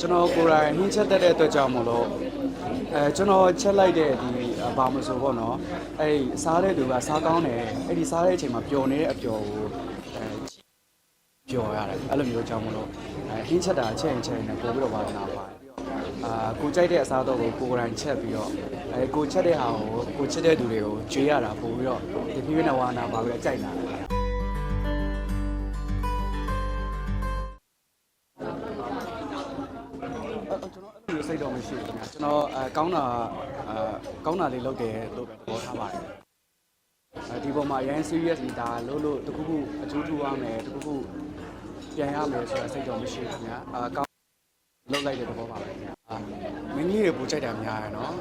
ကျွန်တော်ကိုယ်တိုင်ဟင်းချက်တက်တဲ့အတွက်ကြောင့်မလို့အဲကျွန်တော်ချက်လိုက်တဲ့ဒီဘာမဆိုပေါ့နော်အဲ့ဒီစားတဲ့သူကစားကောင်းတယ်အဲ့ဒီစားတဲ့အချိန်မှာပျော်နေတဲ့အပျော်ကိုအဲပျော်ရတယ်အဲ့လိုမျိုးကြောင့်မလို့အဲဟင်းချက်တာချက်ရင်ချက်ရင်လည်းပို့ပြီးတော့ပါလာပါတယ်အာကိုကြိုက်တဲ့အစားတော့ကိုကိုယ်တိုင်ချက်ပြီးတော့အဲကိုချက်တဲ့ဟာကိုကိုချက်တဲ့သူတွေကိုကြွေးရတာပို့ပြီးတော့ဒီပြည့်နဝနာပါပြီးတော့ကြိုက်လာတယ် စိတ်တော့မရှိဘူးခင်ဗျာကျွန်တော်အဲကောင်းတာအဲကောင်းတာလေးလုပ်တယ်လို့ပဲသဘောထားပါတယ်အဲဒီပေါ်မှာအရင် serious နေတာလို့လို့တခုခုအကျိုးထူရမယ်တခုခုပြန်ရမယ်ဆိုတဲ့စိတ်တော့မရှိဘူးခင်ဗျာအာကောင်း လုပ်လိုက်တဲ့သဘောပါပဲခင်ဗျာအာမင်းကြီးတွေပူကြိုက်တာများရယ်နော်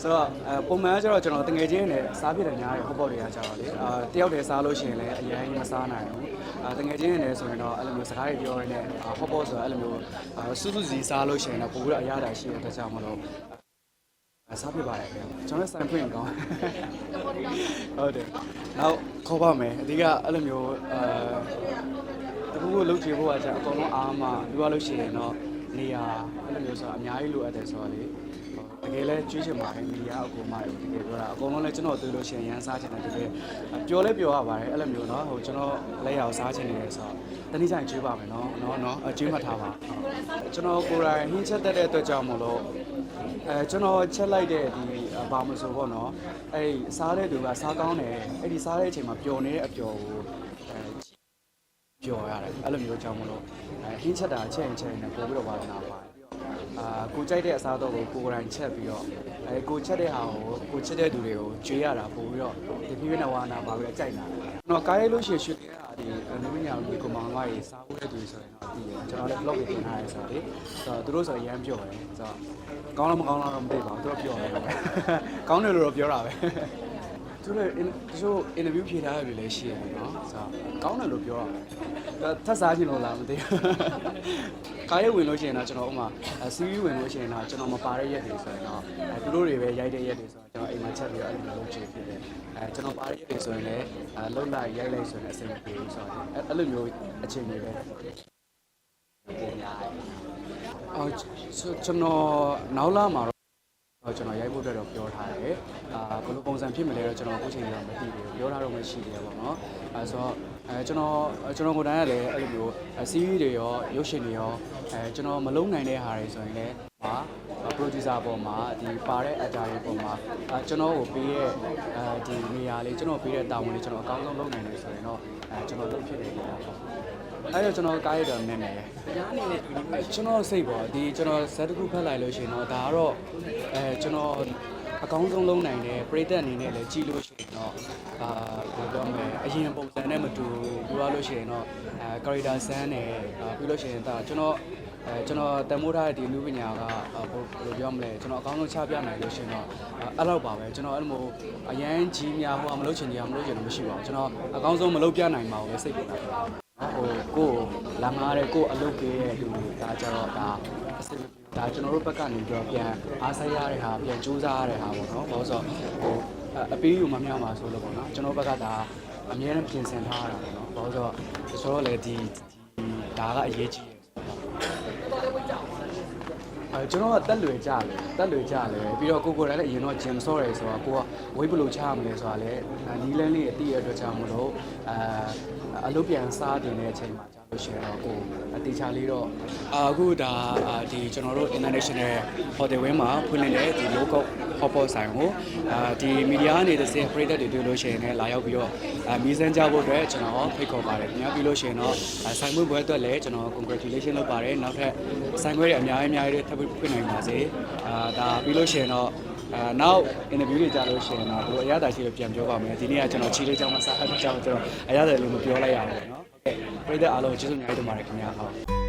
ဆိုတော့အဲပုံမှန်ကကျတော့ကျွန်တော်တငယ်ချင်းနဲ့စားဖြစ်တယ်များရယ်ဟောပေါ့တွေကကျတော့လေအာတယောက်တည်းစားလို့ရှိရင်လည်းအရင်မစားနိုင်ဘူးအာတငယ်ချင်းနဲ့ဆိုရင်တော့အဲ့လိုမျိုးစကားတွေပြောရတဲ့ဟောပေါ့ဆိုတာအဲ့လိုမျိုးအာစူးစူးစီစားလို့ရှိရင်တော့ပိုပြီးတော့အရသာရှိတဲ့အတွက်ကြောင့်မလို့အစားပြပါတယ်ခင်ဗျကျွန်တော်ဆိုင်ဖွင့်ကောင်းဟုတ်တယ်နောက်ခေါ်ပါမယ်အဓိကအဲ့လိုမျိုးအဲတခုခုလုပ်ချင်ဖို့ကကြာအကုန်လုံးအားမပြောရလို့ရှိရင်တော့ နေရာအဲ့လိုမျိုးဆိုတာအများကြီးလိုအပ်တယ်ဆိုတော့လေတကယ်လဲကျွေးချင်ပါတယ်နေရာအကုန်မတကယ်ပြောတာအကုန်လုံးလဲကျွန်တော်တွေ့လို့ရှိရင်ရန်စားချင်တယ်တကယ်ပျော်လဲပျော်ရပါတယ်အဲ့လိုမျိုးเนาะဟိုကျွန်တော်လက်ရအောင်စားချင်နေတယ်ဆိုတော့တနည်းဆိုင်ကျွေးပါမယ်เนาะเนาะเนาะကျွေးမှတ်ထားပါကျွန်တော်ကိုယ်တိုင်ဟင်းချက်တက်တဲ့အတွက်ကြောင့်မလို့ အဲကျွန်တော်ချက်လိုက်တဲ့ဒီဘာမဆိုပေါ့နော်အဲ့ဒီစားတဲ့သူကစားကောင်းတယ်အဲ့ဒီစားတဲ့အချိန်မှာပျော်နေတဲ့အပျော်ကိုအဲ ပျော်ရတယ်အဲ့လိုမျိုးကြောင့်မလို့အဲဟင်းချက်တာချက်ရင်ချက်ရင်လည်းပို့ပြီးတော့ပါလာပါတယ်အာကိုကြိုက်တဲ့အစားတော့ကိုကိုယ်တိုင်ချက်ပြီးတော့အဲကိုချက်တဲ့ဟာကိုကိုချက်တဲ့သူတွေကိုကြွေးရတာပို့ပြီးတော့ဒီပြည့်နဝနာပါပြီးတော့ကြိုက်လာတယ်ကျွန်တော်ကားရိုက်လို့ရှိရင်ရွှေကဲတာဒီနမညာလူကိုမောင်မကြီးစားဖို့တဲ့သူဆိုရင်တော့ဒီကျွန်တော်လည်း blog တွေတင်ထားရဲဆိုတော့လေဆိုတော့သူတို့ဆိုရမ်းပြောတယ်ဆိုတော့ကောင်းလားမကောင်းလားတော့မသိပါဘူးသူတို့ပြောတယ်ကောင်းတယ်လို့တော့ပြောတာပဲ သူတို့တချို့ interview ဖြေထားရတယ်လည်းရှိရတယ်နော်ဆိုတော့ကောင်းတယ်လို့ပြောတာပဲထပ်စားချင်လို့လားမသိဘူးကားရဲဝင်လို့ရှိရင်တော့ကျွန်တော်ဥမာစီးရီးဝင်လို့ရှိရင်တော့ကျွန်တော်မပါတဲ့ရက်တွေဆိုရင်တော့အဲသူတို့တွေပဲရိုက်တဲ့ရက်တွေဆိုတော့ကျွန်တော်အိမ်မှာချက်ပြီးတော့အဲ့လိုလုပ်ချင်ဖြစ်တယ်အဲကျွန်တော်ပါတဲ့ရက်တွေဆိုရင်လည်းအဲလှုပ်လိုက်ရိုက်လိုက်ဆိုရင်အဆင်မပြေဘူးဆိုတော့အဲ့လိုမျိုးအချိန်တွေပဲပုံများတယ်အော်ကျွန်တော်နောက်လာမှာ တော့ကျွန်တော်ရိုက်ဖို့အတွက်တော့ပြောထားတယ်။အာဘယ်လိုပုံစံဖြစ်မလဲတော့ကျွန်တော်အခုချိန်တော့မသိသေးဘူး။ပြောထားတော့မရှိသေးဘူးပေါ့နော်။အဲဆိုတော့အဲကျွန်တော်ကျွန်တော်ကိုယ်တိုင်ကလည်းအဲ့လိုမျိုးစီးရီးတွေရောရုပ်ရှင်တွေရောအဲကျွန်တော်မလုံနိုင်တဲ့ဟာတွေဆိုရင်လည်းဟာ producer ပေါ်မှာဒီပါတဲ့ actor တွေပေါ်မှာအဲကျွန်တော်ကိုပေးရဲ့အဲဒီနေရာလေးကျွန်တော်ပေးတဲ့တာဝန်လေးကျွန်တော်အကောင်းဆုံးလုပ်နိုင်တယ်ဆိုရင်တော့အဲကျွန်တော်လုပ်ဖြစ်တယ်ပေါ့။ အဲ့တော့ကျွန်တော်ကားရတော့နည်းနည်းပဲ။တရားအနေနဲ့အဲကျွန်တော်စိတ်ပေါ့ဒီကျွန်တော်ဇက်တစ်ခုဖတ်လိုက်လို့ရှိရင်တော့ဒါကတော့အဲကျွန်တော်အကောင်းဆုံးလုံးနိုင်တယ်ပရိသတ်အနေနဲ့လည်းကြည့်လို့ရှိရင်တော့အာဘယ်လိုပြောမလဲအရင်ပုံစံနဲ့မတူပြောရလို့ရှိရင်တော့အဲ character ဆန်းတယ်အာပြီးလို့ရှိရင်ဒါကျွန်တော်အဲကျွန်တော်တန်မိုးထားတဲ့ဒီလူပညာကအာဘယ်လိုပြောမလဲကျွန်တော်အကောင်းဆုံးချပြနိုင်လို့ရှိရင်တော့အဲ့လောက်ပါပဲကျွန်တော်အဲ့လိုမျိုးအရန်ကြီးများဟိုမလုပ်ချင်ကြီးမလုပ်ချင်လို့မရှိပါဘူးကျွန်တော်အကောင်းဆုံးမလုပ်ပြနိုင်ပါဘူးလေစိတ်ပေါ်တာ ဟိုကိုယ်လာငားတဲ့ကိုယ်အလုပ်ကြီးရဲ့လူတွေဒါကြတော့ဒါအစစ်ဒါကျွန်တော်တို့ဘက်ကနေပြီးတော့ပြန်အားဆိုင်ရတဲ့ဟာပြန်စူးစမ်းရတဲ့ဟာပေါ့နော်ဘာလို့ဆိုတော့ဟိုအပေးယူမမြောက်ပါဆိုလို့ပေါ့နော်ကျွန်တော်ဘက်ကဒါအများနဲ့ပြင်ဆင်ထားရတာပေါ့နော်ဘာလို့ဆိုတော့ဆိုတော့လေဒီဒါကအရေးကြီးတယ်အဲ ကျွန်တော်ကတက်လွယ်ကြတယ်တက်လွယ်ကြတယ်ပြီးတော့ကိုကိုယ်တိုင်လည်းအရင်တော့ဂျင်ဆော့တယ်ဆိုတော့ကိုကဝိတ်ဘလို့ချရမလဲဆိုတာလည်းနီးလန်းလေးအတိရအတွက်ကြောင့်မလို့အဲအလုပ်ပြန်စားတင်တဲ့အချိန်မှာကြာ လို့ရှိရင်တော့ကိုအတေချာလေးတော့အခုဒါဒီကျွန်တော်တို့ international hotel wing မှာဖွင့်နေတဲ့ဒီ local hotpot ဆိုင်ကိုအာဒီ media ကနေတစ်စင် operator တွေတွေ့လို့ရှိရင်လည်းလာရောက်ပြီးတော့အာမီစမ်းကြဖို့အတွက်ကျွန်တော်ဖိတ်ခေါ်ပါတယ်ခင်ဗျာပြီးလို့ရှိရင်တော့ဆိုင်မှုပွဲအတွက်လည်းကျွန်တော် congratulation လုပ်ပါတယ်နောက်ထပ်ဆိုင်ခွဲတွေအများကြီးအများကြီးထပ်ဖွင့်နိုင်ပါစေအာဒါပြီးလို့ရှိရင်တော့အာနောက် interview တွေကြာလို့ရှိရင်တော့ဒီအရသာရှိလို့ပြန်ပြောပါမယ်ဒီနေ့ကကျွန်တော်ချီလေးကြောင်းမစားအပ်ကြောင်းကျွန်တော်အရသာလေးမပြောလိုက်ရဘူးเนาะဟုတ်ကဲ့ ะ ပြည်သက်အားလုံးကျေးဇူးအများကြီးတင်ပါတယ်ခင်ဗျာဟုတ်